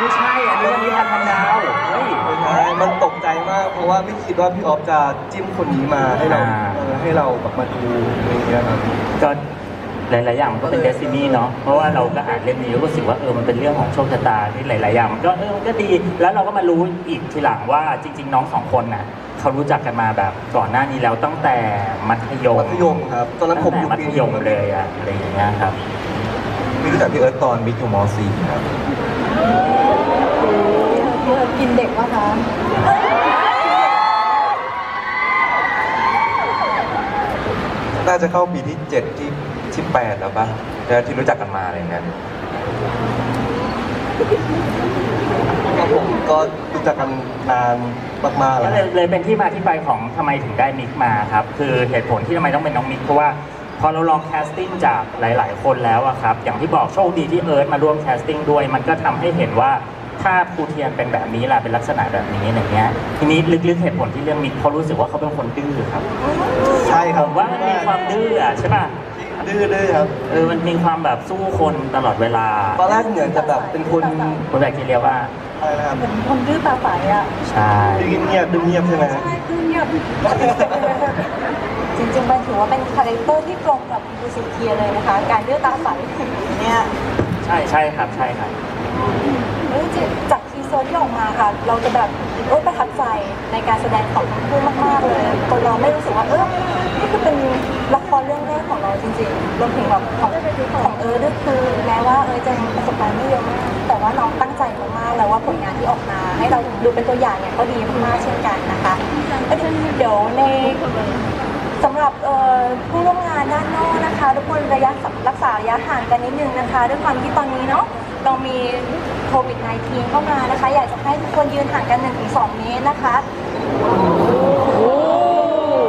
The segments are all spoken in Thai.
ไม่ใช่อันนี้วันนี้พันพันดาวเฮ้ย ใช่มันตกใจมาก เพราะว่าไม่คิดว่าพี่ออฟจะจิ้มคนนี้มาให้เราอ่า เออให้เราแบบมาดูอะไรอย่างเงี้ยครับ ก็หลาย ๆ อย่างมันก็เป็นเดซินี่เนาะ เพราะว่าเราก็อ่านเล่มนี้รู้สึกว่าเออมันเป็นเรื่องของโชคชะตาที่หลาย ๆ อย่างมันก็เออมันก็ดี แล้วเราก็มารู้อีกทีหลังว่าจริง ๆ น้องสองคนน่ะเขารู้จักกันมาแบบก่อนหน้านี้แล้วตั้งแต่มัธยมมัธยมครับตอนนั้นผมตั้องยู่แต่มัปีธหนึ่งยมเลยอะอะไรอย่างเงี้ยครับมีรู้จักพี่เอิร์ธตอนบิ๊กอยู่ม .4 ครับพี่เอิร์ธ กินเด็กวะคะน่าจะเข้าปีที่7ที่ที่8แล้วปะแล้วที่รู้จักกันมาอะไรเงี้ยครับผมก็รู้จักกันนานมากๆก็แล้วเลยเลยเป็นที่มาที่ไปของทำไมถึงได้มิกมาครับ คือเหตุผลที่ทำไมต้องเป็นน้องมิกเพราะว่า พอเราลองแคสติ้งจากหลาย ๆ คนแล้วอะครับ อย่างที่บอกโชคดีที่เอิร์ธมาร่วมแคสติ้งด้วย มันก็ทำให้เห็นว่าถ้าครูเทียนเป็นแบบนี้ล่ะเป็นลักษณะแบบนี้อย่างเงี้ยทีนี้ลึกๆเหตุผลที่เรื่องมิกเพราะรู้สึกว่าเขาเป็นคนดื้อครับ ใช่คผรับมว่ามันมีความดื้ออะใช่ป่ะดื้อดื้อครับเออมันมีความแบบสู้คนตลอดเวลาตอนแรกเหมือนจะแบบเป็นคนคุณแบคทีเรียว่าอะไรนะครับเหมือนคนดื้อตาใสอะใช่ดื้อเงียบดื้อเงียบใช่ไหมใช่คือเงียบ จริงๆมันถือว่าเป็นคาแรคเตอร์ที่ตรงกับคุณสุเทียเลยนะคะ การดื้อตาใสของเนี่ยใช่ใช่ครับใช่ครับ เอ้ยจากทีเซอร์ที่ออกมาค่ะ เราจะแบบโอ้ประทับใจในการแสดงของทั้งคู่มากๆเลยจนเราไม่รู้สึกว่าเออนี่คือเป็นละครเรื่องแรกของเราจริงๆรวมถึงแบบของของเออด้วยคือแม้ว่าเออจะประสบการณ์ไม่เยอะมากแต่ว่าน้องตั้งใจมากๆแล้วว่าผลงานที่ออกมา ให้เราดูเป็นตัวอย่างเนี่ยก็ดีมากๆเช่นกันนะคะแล้วเดี๋ยวใน สำหรับผู้ร่วมงานด้านนอกนะคะทุกคนระยะรักษาระยะห่างกันนิดนึงนะคะด้วยความที่ตอนนี้เนาะเรามีโควิด -19 เข้ามานะคะ อยากจะให้ทุกคนยืนห่างกัน 1-2 เมตรนะคะ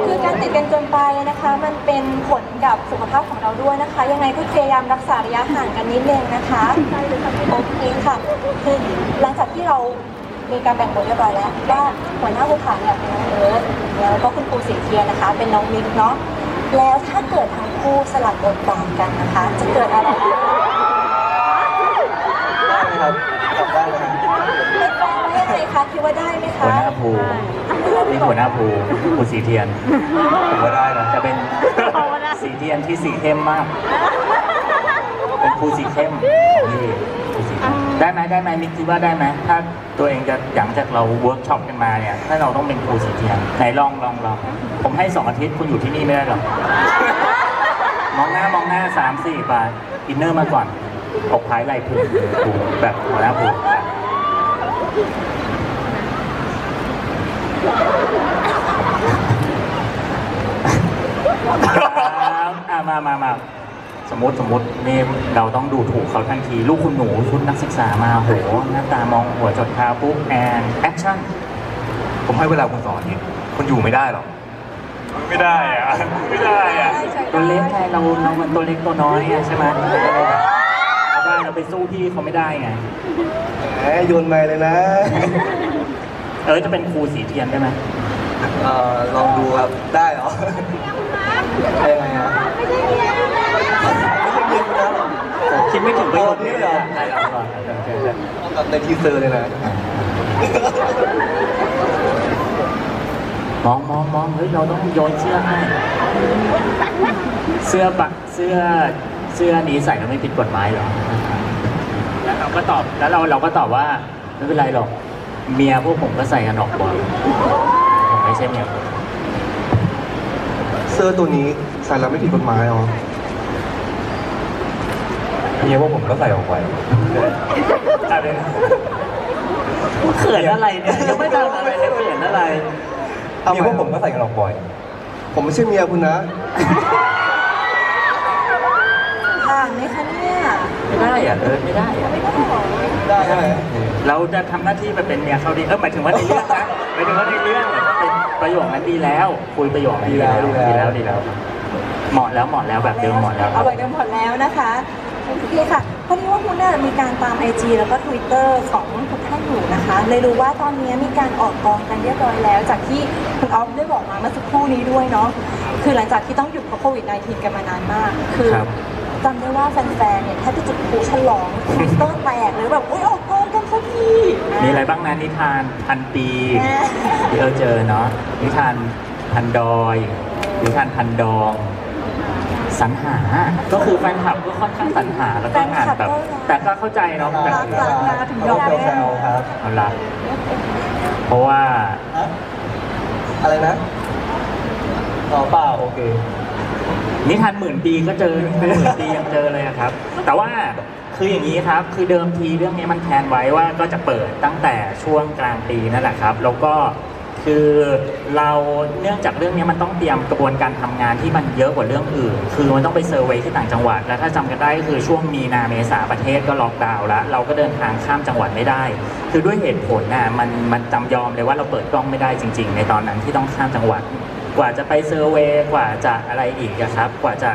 คือการติดกันเกินไปนะคะ มันเป็นผลกับสุขภาพของเราด้วยนะคะ ยังไงก็พยายามรักษาระยะห่างกันนิดนึงนะคะโอเคค่ะคือหลังจากที่เรามีการแบ่งบทเรียบร้อยแล้วว่าหัวหน้าภูผาเนี่ยเป็นน้องเอิร์ แล้วก็คุณครูสีเทียนนะคะ เป็นน้องมิกเนาะแล้วถ้าเกิดทั้งคู่สลับบทบาทกันนะคะ จะเกิดอะไรขึ้นได้ไหมครับกลับได้ไหมครับเป็นฟังว่ายังไงคะคิดว่าได้ไหมคะหัวหน้าภูนี่หัวหน้าภูภูสีเทียนผมว่าได้นะจะเป็นสีเทียนที่สีเข้มมาก เป็นภูสีเข้มของพี่ภูสีเข้ม ได้ไหมได้ไหมมิกคิดว่าได้ไหมถ้าตัวเองจะหลังจากเราเวิร์กช็อปกันมาเนี่ย ถ้าเราต้องเป็นภูสีเทียนไหนลองลองลองผมให้สองอาทิตย์คุณอยู่ที่นี่ไม่ได้หรอกมองหน้ามองหน้าสามสี่ไปอินเนอร์มาก่อนอกท้ายไหล่ภูภูแบบหัวหน้าภูครับมามามา สมมติสมมตินี่เราต้องดูถูกเขาทันที ลูกคุณหนูชุดนักศึกษามาโหหน้าตามองหัวจดเท้าปุ๊บแอนแอคชั่นผมให้เวลาคุณสองอาทิตย์คุณอยู่ไม่ได้หรอกไม่ได้อะไม่ได้อะตัวเล็กไงเราเรามันตัวเล็กตัวน้อยไงใช่ไหมเราก็เลยแบบเอาได้เราไปสู้พี่เขาไม่ได้ไงแหมโยนไม้เลยนะ เออจะเป็นครูสีเทียนได้ไหมเอ่อลองดูครับได้เหรอได้ไหมฮะไม่ใช่เมียนะ คิดไม่ถึงประโยคนี้นี้เลเหรยออะได้แล้วก่อนโอเคโอเคเอาแบบในทีเซอร์เลยนะ มองมองมองเฮ้ยเราต้องโยนเสื้อให้ เสื้อปักเสื้อเสื้อนี้ใส่แล้วไม่ผิดกฎหมายเหรอ แล้วเราก็ตอบแล้วเราเราก็ตอบว่าไม่เป็นไรหรอก เมียพวกผมก็ใส่กันออกบ่อยผมไม่ใช่เมียผมเสื้อตัวนี้ใส่แล้วไม่ผิดกฎหมายเหรอ เมียพวกผมก็ใส่ออกไปอะไรนะเขินอะไรเนี่ยยังไม่ทำอะไรเลยเขินอะไรเอาเมียพวกผมก็ใส่กันออกบ่อย ผมไม่ใช่เมียคุณนะผ่านไหมคะเนี่ยไม่ได้อะเออไม่ได้อะไม่ได้หรอได้ใช่ไหมเราจะทำหน้าที่ไปเป็นเมียเขาดีเออหมายถึงว่าในเรื่องนะหมายถึงว่าในเรื่องเนี่ยเป็นประโยคนั้นดีแล้ว คุยประโยคนั้นดีแล้วดีแล้วดีแล้ว เหมาะแล้วเหมาะแล้วแบบเดิมเหมาะแล้วครัเอาบไว้กันหมดแล้วนะคะ โอเคค่ะพอดีว่าคุณเนี่ยมีการตาม IG แล้วก็ Twitter ของทุกท่านอยู่นะคะ เลยรู้ว่าตอนนี้มีการออกกองกันเรียบร้อยแล้ว จากที่คุณออฟได้บอกมาเมื่อสักครู่นี้ด้วยเนาะ คือหลังจากที่ต้องหยุดเพราะโควิด -19 กันมานานมาก คือครับ จำได้ว่าแฟนๆ เนี่ยแทบจะจุดพลุฉลองทวิตเตอร์แตกเลยแบบโอ๊ยออกกองกันสักทีอะไรบ้างนะนิทานพันปีที่เราเจอเนาะนิทานพันดอยนิทานพันดอง สรรหา ก็คือแฟนคลับก็ค่อนข้างสรรหาแล้วก็อ่านแบบ แต่ก็เข้าใจเนาะแบบรักรักนะถึงยอมเขาแซวๆครับเอาละเพราะว่าอะไรนะอ๋อเปล่าโอเค นิทานหมื่นปีก็เจอนิทานหมื่นปียังเจอเลยอะครับ แต่ว่าคืออย่างนี้ครับ คือเดิมทีเรื่องนี้มันแพลนไว้ว่าก็จะเปิดตั้งแต่ช่วงกลางปีนั่นแหละครับ แล้วก็ คือเราเนื่องจากเรื่องนี้มันต้องเตรียมกระบวนการทำงานที่มันเยอะกว่าเรื่องอื่น คือมันต้องไปเซอร์เวยที่ต่างจังหวัด แล้วถ้าจำกันได้ก็คือช่วงมีนาเมษาประเทศก็ล็อกดาวน์แล้ว เราก็เดินทางข้ามจังหวัดไม่ได้ คือด้วยเหตุผลน่ะมันมันจำยอมเลยว่าเราเปิดกล้องไม่ได้จริง ๆ ในตอนนั้นที่ต้องข้ามจังหวัด กว่าจะไปเซอร์เวยกว่าจะอะไรอีกครับ กว่าจะ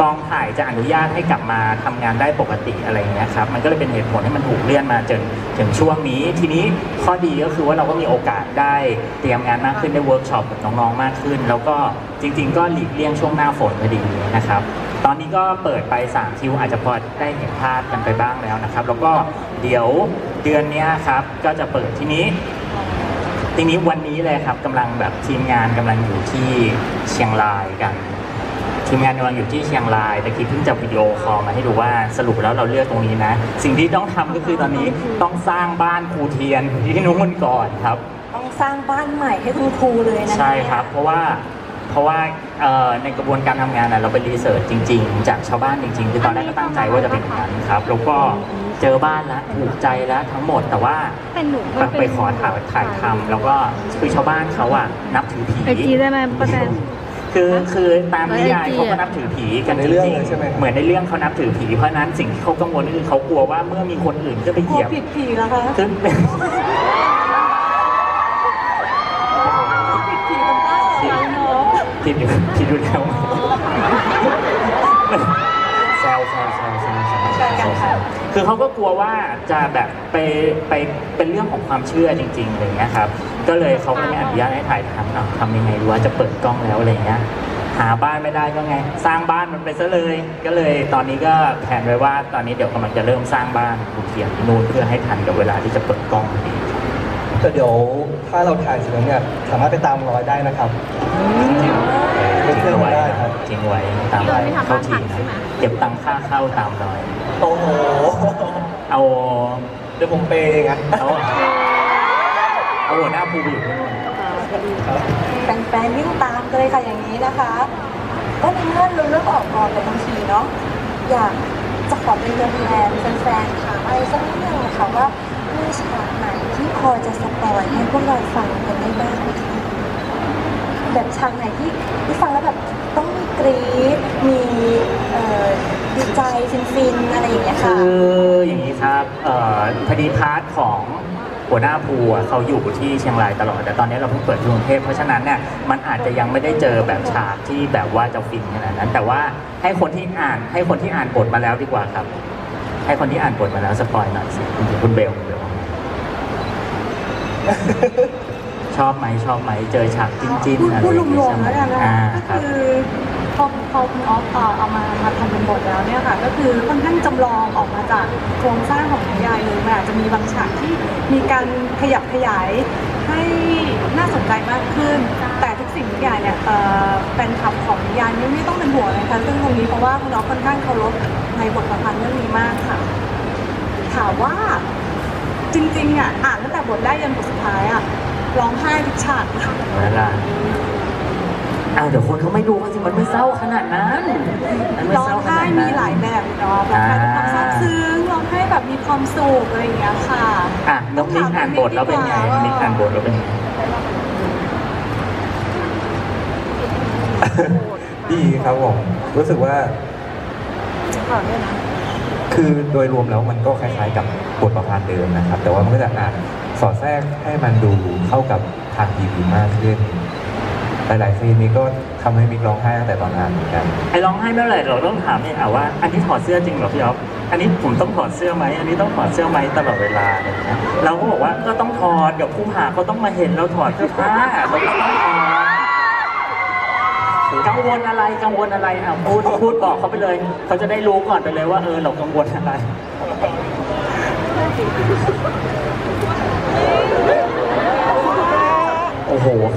กองถ่ายจะอนุญาตให้กลับมาทำงานได้ปกติอะไรอย่างเงี้ยครับมันก็เลยเป็นเหตุผลให้มันถูกเลื่อนมาจนถึงช่วงนี้ ทีนี้ข้อดีก็คือว่าเราก็มีโอกาสได้เตรียมงานมากขึ้นได้เวิร์กช็อปกับน้องๆมากขึ้น แล้วก็จริง ๆ ก็หลีกเลี่ยงช่วงหน้าฝนพอดีนะครับ ตอนนี้ก็เปิดไป3คิวอาจจะพอได้เห็นภาพกันไปบ้างแล้วนะครับ แล้วก็เดี๋ยวเดือนเนี้ยครับก็จะเปิดที่นี้ ทีนี้วันนี้เลยครับกำลังแบบทีมงานกำลังอยู่ที่เชียงรายกัน ทีมงานกำลังอยู่ที่เชียงรายแต่คิดเพิ่งจะวิดีโอคอลมาให้ดูว่าสรุปแล้วเราเลือกตรงนี้นะ สิ่งที่ต้องทำก็คือตอนนี้ต้องสร้างบ้านครูเทียนที่นู้นก่อนครับ ต้องสร้างบ้านใหม่ให้คุณครูเลยนะใช่ครับ เพราะว่าเพราะว่าเอ่อในกระบวนการทำงานนะเราไปรีเสิร์ชจริง ๆ จากชาวบ้านจริงๆคือตอนแรกก็ตั้งใจว่าจะเป็นอย่างนั้นครับแล้วก็เจอบ้านแล้วถูกใจแล้วทั้งหมดแต่ว่าเป็นหนูไปไปขอถ่ายถ่ายทำแล้วก็คือชาวบ้านเขาอะนับถือผีไอจีได้ไหมประแตน คือคือตามนิยายไอจีเขาก็อะนับถือผีกันในจเรื่องริงเลยใช่ไหม ๆเหมือนในเรื่องเขานับถือผีเพราะฉะนั้นสิ่งที่เขากังวลก็คือเขากลัวว่าเมื่อมีคนอื่นก็ไปกเหลัวยียบผิดผีแล้วคะคือผิดผีมันได้เหรอคะน้องผิดอยู่ผิดอยู่แล้วแซวแซวแซวแซวแซวแซวแซวคือเขาก็กลัวว่าจะแบบไปไปเป็นเรื่องของความเชื่อจริงๆอะไรเงี้ยครับ ก็เลยเขาก็ไม่อนุญาตให้ถ่ายทำเอาทำยังไงดีว่าจะเปิดกล้องแล้วอะไรเงี้ยหาบ้านไม่ได้ก็ไง สร้างบ้านมันไปซะเลย ก็เลยตอนนี้ก็แผนไว้ว่าตอนนี้เดี๋ยวกำลังจะเริ่มสร้างบ้านภูเขียนที่นู่นเพื่อให้ทันกับเวลาที่จะเปิดกล้องพอดีแต่เดี๋ยวถ้าเราถ่ายเสร็จแล้วเนี่ยสามารถไปตามรอยได้นะครับจริงเอาไว้ได้ครับจริงไว้ตามเราไม่ทำเข้าบ้านทีพักนะใช่ไหมเก็บตังค่าเข้าตามรอย โอ้โห เอาเดี๋ยวผมเปย์เองอะ เอา เอาหัวหน้าภูไปอยู่ที่นู่นแฟนๆวิ่งตามเลยค่ะอย่างนี้นะคะก็ในเมื่อเราเลือกออกก่อนแต่บางทีเนาะอยากจะขอเป็นตัวแทนแฟนๆถามอะไรสักนิดนึงค่ะว่ามีฉากไหนที่พอจะสปอยให้พวกเราฟังกันได้บ้างไหมคะแบบฉากไหนที่ที่ฟังแล้วแบบต้องมีกรี๊ดมีเอ่อดีใจฟินๆอะไรอย่างเงี้ยค่ะคืออย่างนี้ครับเอ่อพอดีพาร์ทของ หัวหน้าภูอะเขาอยู่ที่เชียงรายตลอด แต่ตอนนี้เราเพิ่งเปิดที่กรุงเทพเพราะฉะนั้นเนี่ยมันอาจจะยังไม่ได้เจอแบบฉากที่แบบว่าจะฟินขนาดนั้น แต่ว่าให้คนที่อ่านให้คนที่อ่านบทมาแล้วดีกว่าครับ ให้คนที่อ่านบทมาแล้วสปอยหน่อยสิคุณคุณเบลคุณเบลชอบไหมชอบไหมเจอฉากจิ้นจิ้นพูดอะไรพูดอย่างรงี้วใช่มๆไหมแล้วกันนะอ่าก็ครับ คือ พอพอคุณออฟเอาเอามามาทำเป็นบทแล้วเนี่ยค่ะ ก็คือค่อนข้างจำลองออกมาจากโครงสร้างของนิยายเลยมันอาจจะมีบางฉากที่มีการขยับขยายให้น่าสนใจมากขึ้น แต่ทุกสิ่งทุกอย่างเนี่ยเอ่อแฟนคลับของนิยายไม่ไม่ต้องเป็นห่วงเลยค่ะซึ่งตรงนี้เพราะว่าคุณออฟค่อนข้างเคารพในบทประพันธ์เรื่องนี้มากค่ะ ถามว่าจริงๆอะอ่านตั้งแต่บทแรกยันบทสุดท้ายอะร้องไห้ทุกฉากเลย เวลา อ้าวเดี๋ยวคนเขาไม่ดูกันสิมันไม่เศร้าขนาดนั้นมันไม่ร้อเศร้างขไห้นาดนั้นมีหลายแบบเนาะร้องไห้ด้วยความซาบซึ้งร้องไห้แบบมีความสุขอะไรอย่างเงี้ยค่ะ อะน้องนิกอ่านบทแล้วเป็นไงนิกอ่านบทแล้วเป็นไง ดีครับผมรู้สึกว่าค่ะด้วยนะคือโดยรวมแล้วมันก็คล้ายๆกับบทประพันธ์เดิมนะครับ แต่ว่ามันก็จะอ่านสอดแทรกให้มันดูเข้ากับทางทีวีมากขึ้น หลายๆซีนนี้ก็ทำให้มิกร้องไห้ตั้งแต่ตอนอ่านเหมือนกัน ไอ้ร้องไห้เมื่อไหร่เราต้องถามเนี่ยอะว่าอันนี้ถอดเสื้อจริงเหรอพี่อ๊อฟอันนี้ผมต้องถอดเสื้อไหมอันนี้ต้องถอดเสื้อไหมตลอดเวลาอะไรอย่างเงี้ยเราก็บอกว่าก็ต้องถอดเดี๋ยวผู้หาเขาต้องมาเห็นเราถอดเสื้อผ้าเราก็ต้องถอดกังวลอะไรกังวลอะไรอะพูดพูดบอกเขาไปเลยเขาจะได้รู้ก่อนไปเลยว่าเออเรากังวลอะไร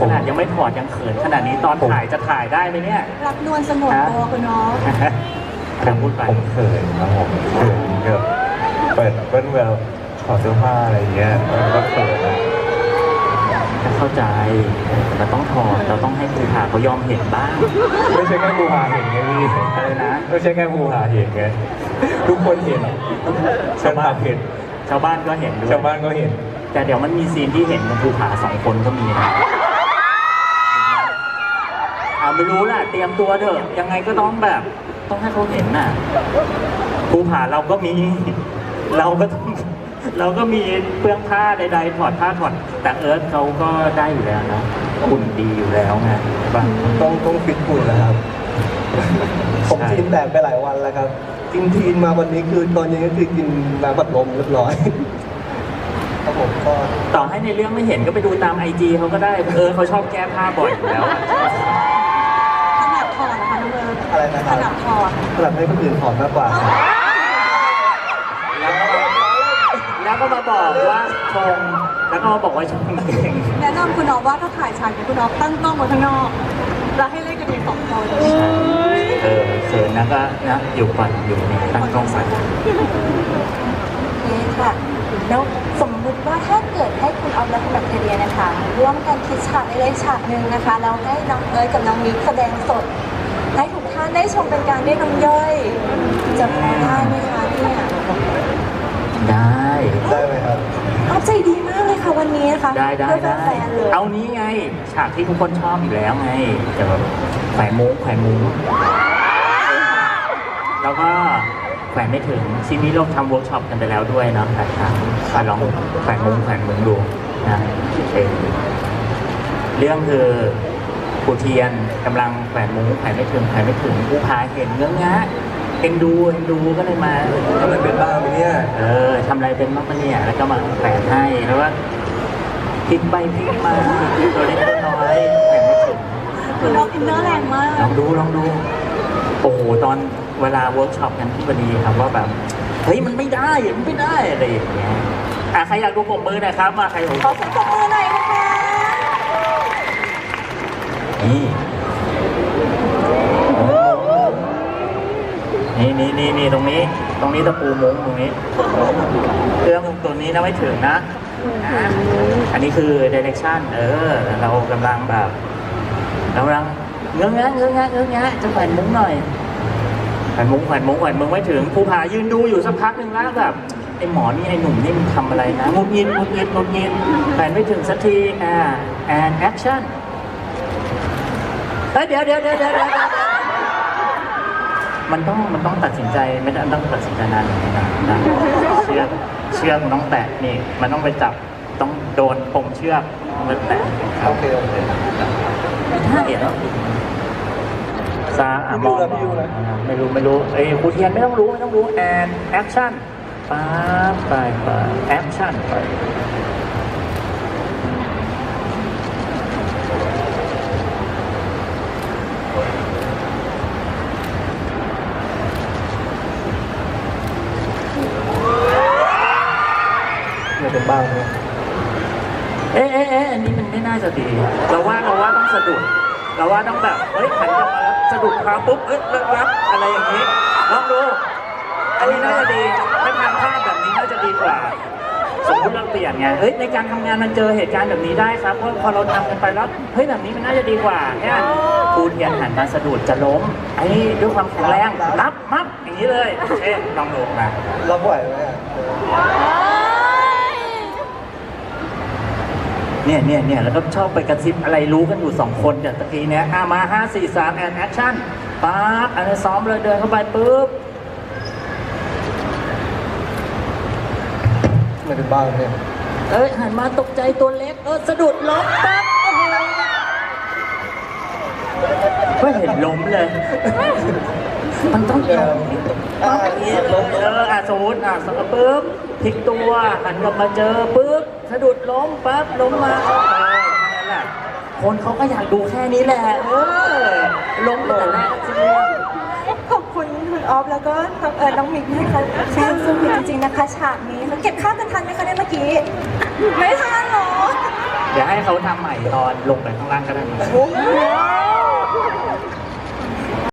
ขนาดยังไม่ถอดยังเขินขนาดนี้ตอนถ่ายจะถ่ายได้ไหมเนี่ย รักนวลสงวนตัวคุณน้องทางพูดไปผมเขินครับผมเขินแบบเปิดเปิ้ลแบบถอดเสื้อผ้าอะไรอย่างเงี้ยมันก็เขินอะเข้าใจแต่มันต้องถอดเราต้องให้ภูผาเขายอมเห็นบ้าง ไม่ใช่แค่ภูหาเห็นไงพี่อะไรนะไม่ใช่แค่ภูหาเห็นไงทุกคนเห็นชาวบ้านเห็นชาวบ้านก็เห็นด้วยชาวบ้านก็เห็น แต่เดี๋ยวมันมีซีนที่เห็นของภูผาสองคนก็มีนะเอาไม่รู้แหละเตรียมตัวเถอะยังไงก็ต้องแบบ ต้องให้เขาเห็นน่ะภูผาเราก็มี เราก็ต้องเราก็มีเปลื้องผ้าใดๆถอดผ้าถอด แต่เอิร์ธเขาก็ได้อยู่แล้วนะหุ่นดีอยู่แล้วไงใช่ปะต้องต้องฟิตหุ่นนะครับ ผมใช่ทีนแตกไปหลายวันแล้วครับกินทีนมาวันนี้คือตอนเย็นก็คือกินน้ำบัดลมเรียบร้อย ครับผมก็ต่อให้ในเรื่องไม่เห็นก็ไปดูตามไอจีเขาก็ได้ เออเขาชอบแก้ผ้าบ่อยอยู่แล้วอะขนาดถอดนะคะน้องเอิร์ธอะไรนะคขรับนาดถอดสำหรับให้คนอื่นถอนมากกว่าครับแล้วก็แล้วก็มาบอกว่าชงแล้วก็มาบอกว่าชงเก่งแนะนำคุณน้องว่าถ้าถ่ายฉากนี้คุณน้องตั้งกล้องไว้ข้างนอก แล้วให้เล่นกันเองสองคนเออเขินนะก็นะอยู่ก่อนอยู่นี่ตั้งกล้องใส่นี่ค่ะแล้วสมมุติว่า ถ้าเกิดให้คุณออฟและคุณแบคทีเรียนะคะ ร่วมกันคิดฉากเล็กๆฉากหนึ่งนะคะแล้วให้น้องเอ๋ยกับน้องมิกแสดงสด ให้ทุกท่านได้ชมเป็นการได้น้องย่อยจะพอได้ไหมคะเนี่ยได้ได้ไหมครับออฟใจดีมากเลยค่ะวันนี้นะคะได้ได้เพื่อได้ แฟนๆเลยเอานี้ไง ฉากที่ทุกคนชอบอยู่แล้วไงแต่แบบแขวนมุ้งแขวนมุ้งแล้วก็แขวนไม่ถึงซีนนี้เราทำเวิร์กช็อปกันไปแล้วด้วยเนาะแต่ครับมาลองแขวนมุ้งแขวนมุ้งดูนะโอเคเรื่องคือครูเทียนกำลังแขวนมุ้งแขวนไม่ถึงแขวนไม่ถึงผู้พายเห็นเงื้องะเอ็นดูเอ็นดูก็เลยมาทำไมเป็นบ้างไหมเนี่ยเออทำอะไรเป็นบ้างปะเนี่ยแล้วก็มาแขวนให้แล้วก็พลิกไปพลิกมาตัวเล็กตัวน้อยแขวนไม่ถึงคุณน้องอินเนอร์แรงมากลองดูลองดูโอ้โหตอน เวลาเวิร์กช็อปกันที่พอดีครับว่าแบบเฮ้ยมันไม่ได้มันไม่ได้อะไรอย่างเงี้ยอะใครอยากดูผมมือหน่อยครับมาใครอยากขดูอเสียงปรบมือหน่อยนะคะนี่นี่นี่นี่ตรงนี้ ตรงนี้ตะปูมุ้งตรงนี้เครื่องตัวนี้นะไม่ถึงนะอะอันนี้คือ direction เออ เรากำลังแบบเรากำลังเงื้องะเงื้องะเงื้องะจะแขวนมุ้งหน่อย แขวนมุ้งแขวนมุ้งแขวนมุ้งไม่ถึงภูผายืนดูอยู่สักพักหนึ่งแล้วแบบไอ้หมอนี่ไอ้หนุ่มนี่มันทำอะไรนะงุดงิดงุดงิดงุดงิดแขวนไม่ถึงสักทีอ่า and action เฮ้ยเดี๋ยวเดี๋ยวเดี๋ยวเดี๋ยวเดี๋ยวเดี๋ยวมันต้องมันต้องตัดสินใจไม่ได้ต้องตัดสินใจนานอย่างนี้นะนะเชือกเชือกมันต้องแตะนี่ มันต้องไปจับต้องโดนปมเชือกมันแตะครับโอเคโอเคไม่ได้เหรอ ซาอะมองพี่ยูนไม่รู้ไม่รู้เอ้ครูเทียนไม่ต้องรู้ไม่ต้องรู้ and action ป๊าบไปไป action ไปไม่เป็นบ้างไหมเอ๊ะเอ๊ะเอ๊ะอันนี้มันไม่น่าจะดี เราว่าเราว่าต้องสะดุดเราว่าต้องแบบ เฮ้ยหันกลับมาะดุดเท้าปุ๊บเอ้ยแล้วรับอะไรอย่างนี้ลองดูอันนี้น่าจะดีถ้าทำภาพแบบนี้น่าจะดีกว่า สมมติเราเปลี่ยนไงเฮ้ยในการทำงานมันเจอเหตุการณ์แบบนี้ได้ครับเพราะพอเราทำกันไปแล้วเฮ้ยแบบนี้มันน่าจะดีกว่าเนี่ยคูเทียนหันมาสะดุดจะล้มไอ้นี่ด้วยความแข็งแรงรับมับอย่างนี้เลยเอ๊ะลองดูมา เรับไหวไหมอะ เนี่ยเนี่ยเนี่ยแล้วก็ชอบไปกระซิบอะไรรู้กันอยู่สองคนจากตะกี้เนี้ยอะมาห้าสี่สามแอนแอคชั่นปั๊บอันนี้ซ้อมเลยเดินเข้าไปปุ๊บไม่เป็นบ้างเนี่ยเอ้ยหันมาตกใจตัวเล็กเออสะดุดล้มปั๊บโอ้โหไม่เห็นล้มเลย มันต้องล้มปั๊บองนี้ล้มเอออะสมมติอะสมมติปุ๊บพลิกตัวหันกลับมาเจอปุ๊บสะดุดล้มปั๊บล้มมาเออแค่นั้นแหละคนเขาก็อยากดูแค่นี้แหละเออล้มตั้งแต่แรกจริงขอบคุณคุณออฟแล้วก็น้องเอิญน้องมิกให้เขาแซงซึ่งจริงๆนะคะ ฉากนี้เขาเก็บภาพกันทันไหมคะเนี่ยเมื่อกี้ ไม่ทันเหรอ เดี๋ยวให้เขาทำใหม่ตอนลงไปข้างล่างก็ได้มั้ย โอ้โห